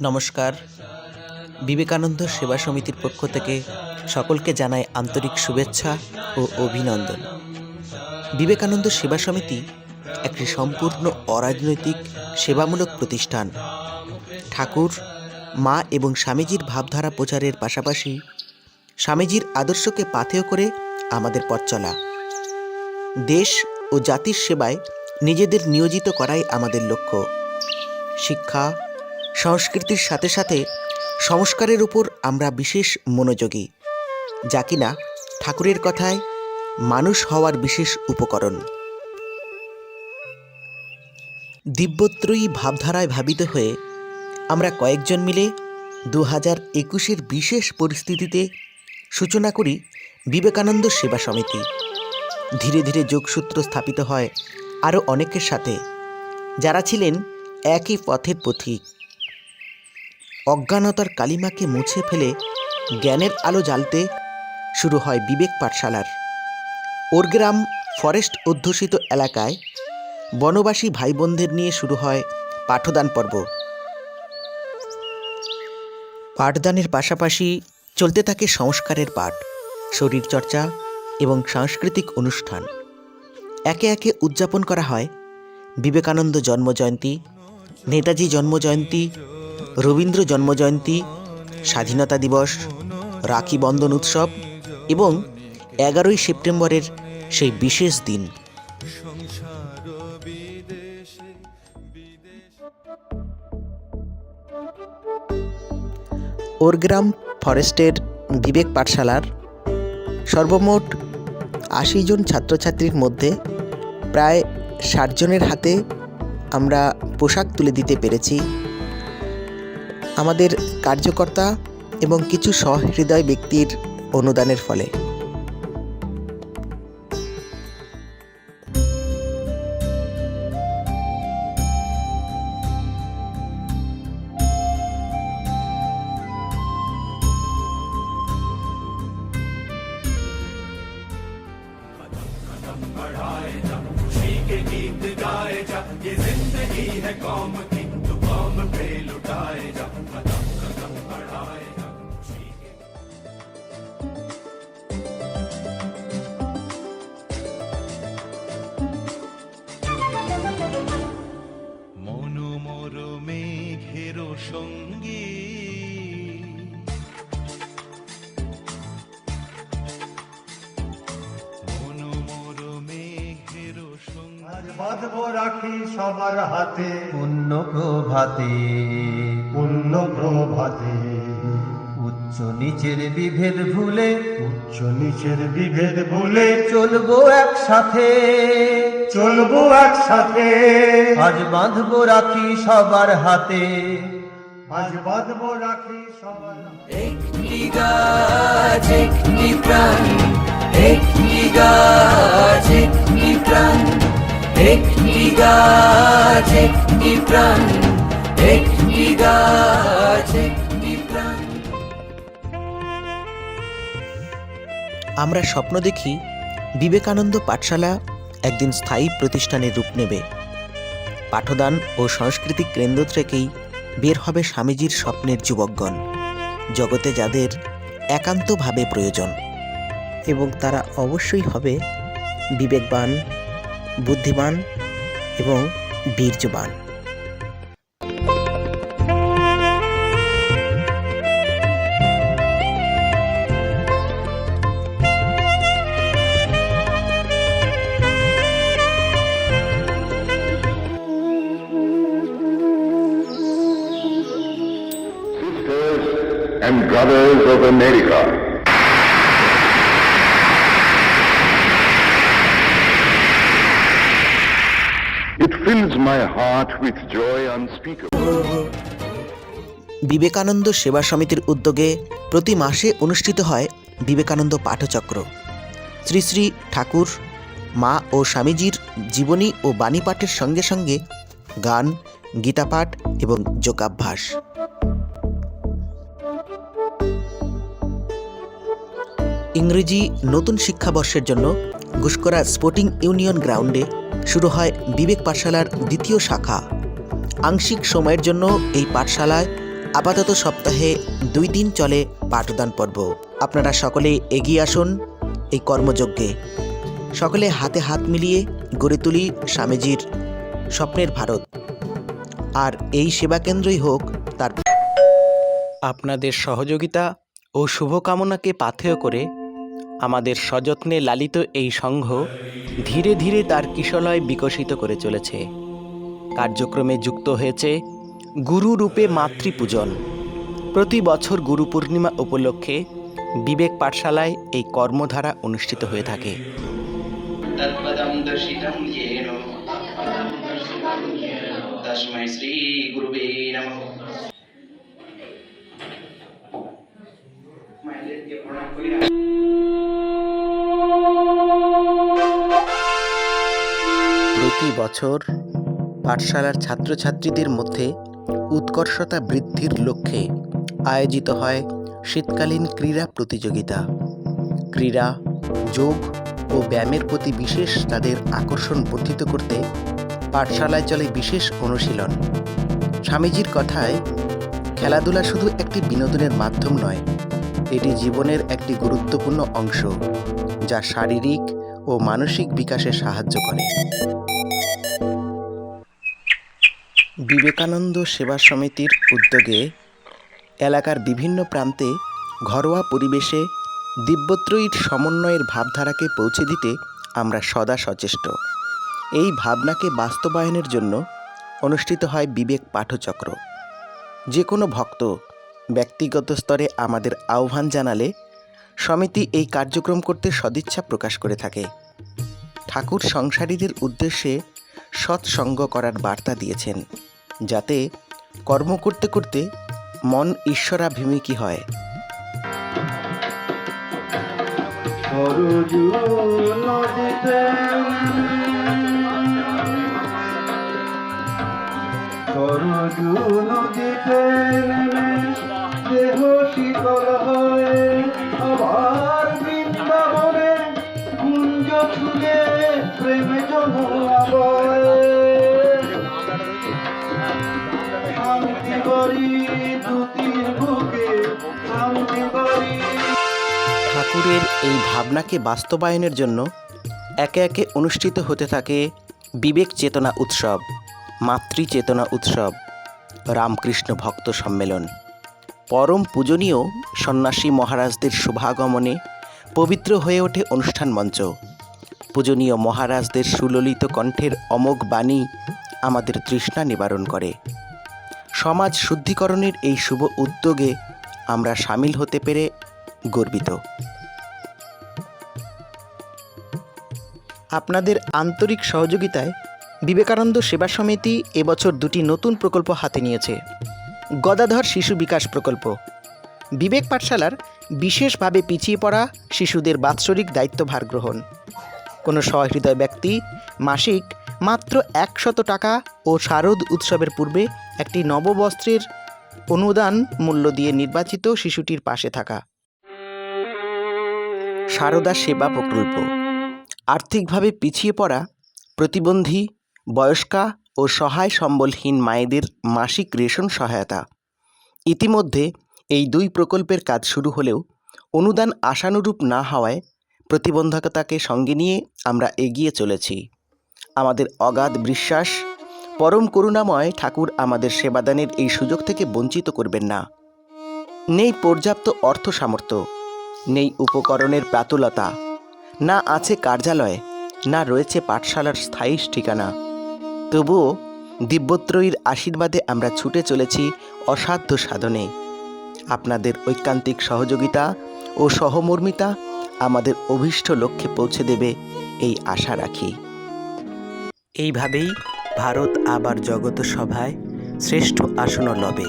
নমস্কার। বিবেকানন্দ সেবা সমিতির পক্ষ থেকে সকলকে জানাই আন্তরিক শুভেচ্ছা ও অভিনন্দন। বিবেকানন্দ সেবা সমিতি একটি সম্পূর্ণ অরাজনৈতিক সেবামূলক প্রতিষ্ঠান। ঠাকুর, মা এবং স্বামীজির ভাবধারা প্রচারের পাশাপাশি স্বামীজির আদর্শকে পাথেয় করে আমাদের পথ চলা। দেশ ও জাতির সেবায় নিজেদের নিয়োজিত করাই আমাদের লক্ষ্য। শিক্ষা সংস্কৃতির সাথে সাথে সংস্কারের উপর আমরা বিশেষ মনোযোগী, যা কিনা ঠাকুরের কথায় মানুষ হওয়ার বিশেষ উপকরণ। দিব্যত্রয়ী ভাবধারায় ভাবিত হয়ে আমরা কয়েকজন মিলে দু হাজার একুশের বিশেষ পরিস্থিতিতে সূচনা করি বিবেকানন্দ সেবা সমিতি। ধীরে ধীরে যোগসূত্র স্থাপিত হয় আরও অনেকের সাথে, যারা ছিলেন একই পথের পথিক। অজ্ঞানতার কালিমাকে মুছে ফেলে জ্ঞানের আলো জ্বালতে শুরু হয় বিবেক পাঠশালার। ওরগ্রাম ফরেস্ট অধ্যুষিত এলাকায় বনবাসী ভাই বোনদের নিয়ে শুরু হয় পাঠদান পর্ব। পাঠদানের পাশাপাশি চলতে থাকে সংস্কারের পাঠ, শরীরচর্চা এবং সাংস্কৃতিক অনুষ্ঠান। একে একে উদযাপন করা হয় বিবেকানন্দ জন্মজয়ন্তী, নেতাজি জন্মজয়ন্তী রবীন্দ্র জন্মজয়ন্তী, স্বাধীনতা দিবস, রাখি বন্ধন উৎসব এবং এগারোই সেপ্টেম্বরের সেই বিশেষ দিন। ওরগ্রাম ফরেস্টের বিবেক পাঠশালার সর্বমোট আশি জন ছাত্রছাত্রীর মধ্যে প্রায় ষাট জনের হাতে আমরা পোশাক তুলে দিতে পেরেছি। আমাদের কার্যকর্তা এবং কিছু সহৃদয় ব্যক্তির অনুদানের ফলে। মনোমর সঙ্গী। বাঁধবো রাখি সবার হাতে। পুণ্য প্রভাতে পুণ্য প্রভাতে উচ্চ নিচের বিভেদ ভুলে। উচ্চ নিচের বিভেদ ভুলে। চলবো একসাথে। চলবো একসাথে। আজ বাঁধবো রাখি সবার হাতে। আজ বাঁধবো রাখি সবার। একটি গাছ একটি প্রাণ একটি গাছ একটি প্রাণ একটি গাছ একটি প্রাণ একটি গাছ একটি প্রাণ আমরা স্বপ্ন দেখি বিবেকানন্দ পাঠশালা একদিন স্থায়ী প্রতিষ্ঠানের রূপ নেবে পাঠদান ও সাংস্কৃতিক কেন্দ্র থেকেই বের হবে স্বামীজির স্বপ্নের যুবকগণ, জগতে যাদের একান্তভাবে প্রয়োজন। এবং তারা অবশ্যই হবে বিবেকবান, বুদ্ধিমান এবং বীর্যবান। And of America. It fills my heart with joy unspeakable. Vivekananda সেবা সমিতির উদ্যোগে প্রতি মাসে অনুষ্ঠিত হয় বিবেকানন্দ পাঠচক্র শ্রী শ্রী ঠাকুর, মা ও স্বামীজির জীবনী ও বাণী পাঠের সঙ্গে সঙ্গে গান, গীতাপাঠ এবং যোগাভ্যাস ইংরেজি নতুন শিক্ষাবর্ষের জন্য গুসকরা স্পোর্টিং ইউনিয়ন গ্রাউন্ডে শুরু হয় বিবেক পাঠশালার দ্বিতীয় শাখা। আংশিক সময়ের জন্য এই পাঠশালায় আপাতত সপ্তাহে দুই দিন চলে পাঠদান পর্ব। আপনারা সকলে এগিয়ে আসুন এই কর্মযজ্ঞে। সকলে হাতে হাত মিলিয়ে গড়ে তুলি স্বামীজির স্বপ্নের ভারত। আর এই সেবা কেন্দ্রই হোক তার আপনাদের সহযোগিতা ও শুভকামনাকে পাথেয় করে আমাদের সযত্নে লালিত এই সংঘ ধীরে ধীরে তার কিশলয় বিকশিত করে চলেছে। কার্যক্রমে যুক্ত হয়েছে গুরু রূপে মাতৃপূজন। প্রতি বছর গুরু পূর্ণিমা উপলক্ষে বিবেক পাঠশালায় এই কর্মধারা অনুষ্ঠিত হয়ে থাকে। ইয়ে ইয়ে শ্রী গুরুবে নমঃ। প্রতি বছর পাঠশালার ছাত্রছাত্রীদের মধ্যে উৎকর্ষতা বৃদ্ধির লক্ষ্যে আয়োজিত হয় শীতকালীন ক্রীড়া প্রতিযোগিতা। ক্রীড়া, যোগ ও ব্যায়ামের প্রতি বিশেষ তাদের আকর্ষণ বর্ধিত করতে পাঠশালায় চলে বিশেষ অনুশীলন। স্বামীজির কথায়, খেলাধুলা শুধু একটি বিনোদনের মাধ্যম নয়, এটি জীবনের একটি গুরুত্বপূর্ণ অংশ যা শারীরিক ও মানসিক বিকাশে সাহায্য করে। বিবেকানন্দ সেবা সমিতির উদ্যোগে এলাকার বিভিন্ন প্রান্তে ঘরোয়া পরিবেশে দিব্যত্রয়ীর সমন্বয়ের ভাবধারাকে পৌঁছে দিতে আমরা সদা সচেষ্ট। এই ভাবনাকে বাস্তবায়নের জন্য অনুষ্ঠিত হয় বিবেক পাঠচক্র। যে কোনো ভক্ত ব্যক্তিগত স্তরে আমাদের আহ্বান জানালে সমিতি এই কার্যক্রম করতে সদিচ্ছা প্রকাশ করে থাকে। ঠাকুর সংসারীদের উদ্দেশ্যে সৎসঙ্গ করার বার্তা দিয়েছেন, যাতে কর্ম করতে করতে মন ঈশ্বরাভিমুখী হয়। দেহ শীতল হয়ে আবার শান্তি করি বুকে? শান্তি করি? ঠাকুরের এই ভাবনাকে বাস্তবায়নের জন্য একে একে অনুষ্ঠিত হতে থাকে বিবেক চেতনা উৎসব, মাতৃ চেতনা উৎসব, রামকৃষ্ণ ভক্ত সম্মেলন। পরম পূজনীয় সন্ন্যাসী মহারাজদের শুভাগমনে পবিত্র হয়ে ওঠে অনুষ্ঠান মঞ্চ। পূজনীয় মহারাজদের সুললিত কণ্ঠের অমোঘ বাণী আমাদের তৃষ্ণা নিবারণ করে। সমাজ শুদ্ধিকরণের এই শুভ উদ্যোগে আমরা সামিল হতে পেরে গর্বিত। আপনাদের আন্তরিক সহযোগিতায় বিবেকানন্দ সেবা সমিতি এবছর দুটি নতুন প্রকল্প হাতে নিয়েছে। গদাধর শিশু বিকাশ প্রকল্প। বিবেক পাঠশালার বিশেষভাবে পিছিয়ে পড়া শিশুদের বাৎসরিক দায়িত্বভার গ্রহণ। কোনো সহৃদয় ব্যক্তি, মাসিক মাত্র একশত টাকা ও শারদ উৎসবের পূর্বে একটি নববস্ত্রের অনুদান মূল্য দিয়ে নির্বাচিত শিশুটির পাশে থাকা। সারদা সেবা প্রকল্প। আর্থিকভাবে পিছিয়ে পড়া, প্রতিবন্ধী, বয়স্কা ও সহায় সম্বলহীন মায়েদের মাসিক রেশন সহায়তা। ইতিমধ্যে এই দুই প্রকল্পের কাজ শুরু হলেও অনুদান আশানুরূপ না হওয়ায় প্রতিবন্ধকতাকে সঙ্গে নিয়ে আমরা এগিয়ে চলেছি। আমাদের অগাধ বিশ্বাস, পরম করুণাময় ঠাকুর আমাদের সেবাদানের এই সুযোগ থেকে বঞ্চিত করবেন না। নেই পর্যাপ্ত অর্থ সামর্থ্য, নেই উপকরণের প্রাতুলতা, না আছে কার্যালয়, না রয়েছে পাঠশালার স্থায়ী ঠিকানা। তবুও দিব্যত্রয়ীর আশীর্বাদে আমরা ছুটে চলেছি অসাধ্য সাধনে। আপনাদের ঐকান্তিক সহযোগিতা ও সহমর্মিতা আমাদের অভীষ্ট লক্ষ্যে পৌঁছে দেবে এই আশা রাখি। এইভাবেই ভারত আবার জগত সভায় শ্রেষ্ঠ আসন লবে